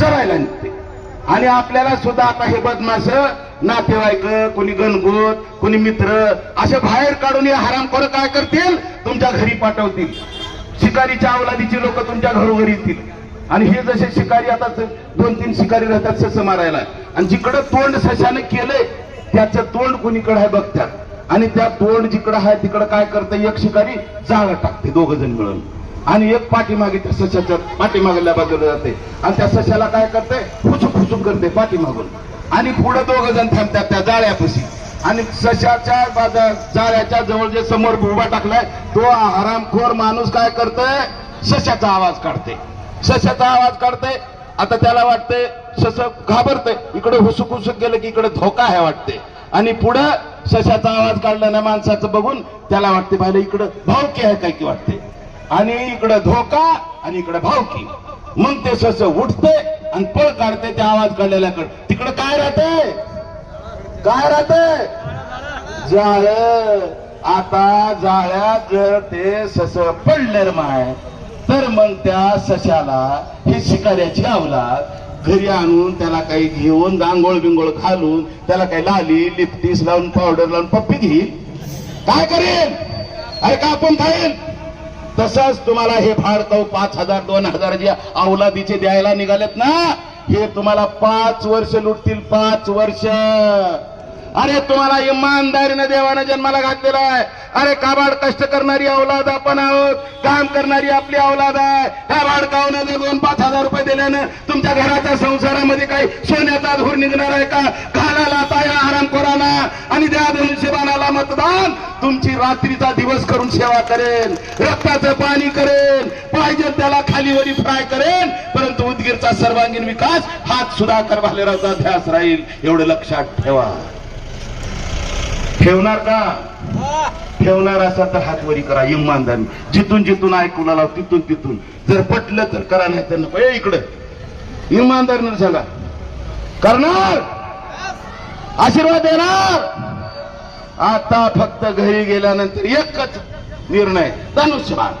चरायला निघते. आणि आपल्याला सुद्धा आता हे बदमाश नातेवाईक कोणी गणगोत कोणी मित्र असे बाहेर काढून हे हरामखोर काय करतील? तुमच्या घरी पाठवतील. शिकारीच्या अवलादीची लोक तुमच्या घरोघरी येतील. आणि हे जसे शिकारी आता दोन तीन शिकारी राहतात सस मारायला. आणि जिकडं तोंड सशाने केलंय त्याचं तोंड कोणीकडे आहे बघतात आणि त्या तोंड जिकडं आहे तिकडं काय करतं एक शिकारी जाळं टाकते दोघ जण मिळून. आणि एक पाठीमागे त्या सशाच्या पाठीमागल्या बाजूला जाते. आणि त्या सशाला काय करते? फुचूक फुचूक करते पाठीमागून. आणि पुढे दोघ जण थांबतात त्या जाळ्यापाशी. आणि सशाच्या बाजा- जाळ्याच्या जवळ जे समोर उभा टाकलाय तो हरामखोर माणूस काय करतोय? सशाचा आवाज काढते. सशाचा आवाज काढते. आता त्याला वाटते सस घाबरते इकडे हुसुक हुसुक गेलं की इकडे धोका आहे वाटते. आणि पुढं सशाचा आवाज काढला ना माणसाचं बघून त्याला वाटते पाहिलं इकडं भावकी आहे काय की वाटते? आणि इकडं धोका आणि इकडं भावकी. मग ते सस उठते आणि पळ काढते त्या आवाज काढलेल्याकडे तिकडं काय राहते? काय राहते? जाळ. आता जाळ्यात जर ते सस पडलं माय तर मग त्या सशाला ही शिकाऱ्याची आवलात घरी आणून त्याला काही घेऊन गांगोळ बिंगोळ घालून त्याला काही लाली लिपटीस लावून पावडर लावून पप्पी घेईल. काय करेल अरे का आपण खाईल तसंच तुम्हाला हे फाडकव पाच हजार दोन हजार जे अवलादीचे द्यायला निघालेत ना हे तुम्हाला पाच वर्ष लुटतील पाच वर्ष. अरे तुम्हाला इमानदारीनं देवानं जन्माला घातलेला आहे. अरे काबाड कष्ट करणारी अवलाद आपण आहोत. काम करणारी आपली अवलाद आहे. ह्या भाडकावनं जर दोन पाच हजार रुपये दिल्यानं तुमच्या घराच्या संसारामध्ये काही सोन्याचा धूर निघणार आहे का? घालाला ताया आराम हरामखोरांना आणि त्या धनुष्यबाणाला मतदान तुमची रात्रीचा दिवस करून सेवा करेन रक्ताचं पाणी करेन पाहिजे त्याला खालीवरी फ्राय करेन परंतु उदगीरचा सर्वांगीण विकास हात सुधाकर भालेरावचा ध्यास राहील एवढं लक्षात ठेवा. ठेवणार का? ठेवणार असा तर हातवरी करा इमानदारी. जिथून जिथून ऐकून आला तिथून तिथून. जर पटलं तर करा नाही तर नको. ए इकडं. इमानदारीनं सांगा करणार. आशीर्वाद देणार. आता फक्त घरी गेल्यानंतर एकच निर्णय धनुष्यबाण.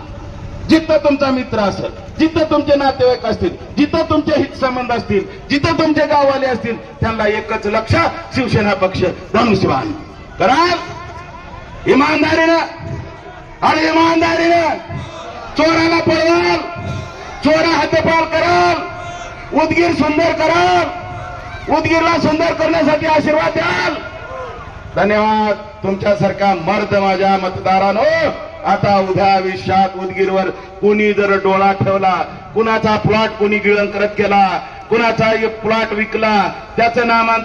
जिथं तुमचा मित्र असेल जिथं तुमचे नातेवाईक असतील जिथं तुमचे हितसंबंध असतील जिथं तुमचे गाववाले असतील त्यांना एकच लक्ष शिवसेना पक्ष धनुष्यबाण. कराल इमानदारीनं आणि इमानदारीनं चोराला पळवाल चोरा हद्दपार कराल उदगीर सुंदर कराल उदगीरला सुंदर करण्यासाठी आशीर्वाद द्याल. धन्यवाद. तुमच्यासारखा मर्द माझ्या मतदारानो आता उद्या आयुष्यात उदगीरवर कुणी जर डोळा ठेवला कुणाचा प्लॉट कुणी गिळंकृत केला कुणाचा प्लॉट विकला त्याचं नामांतर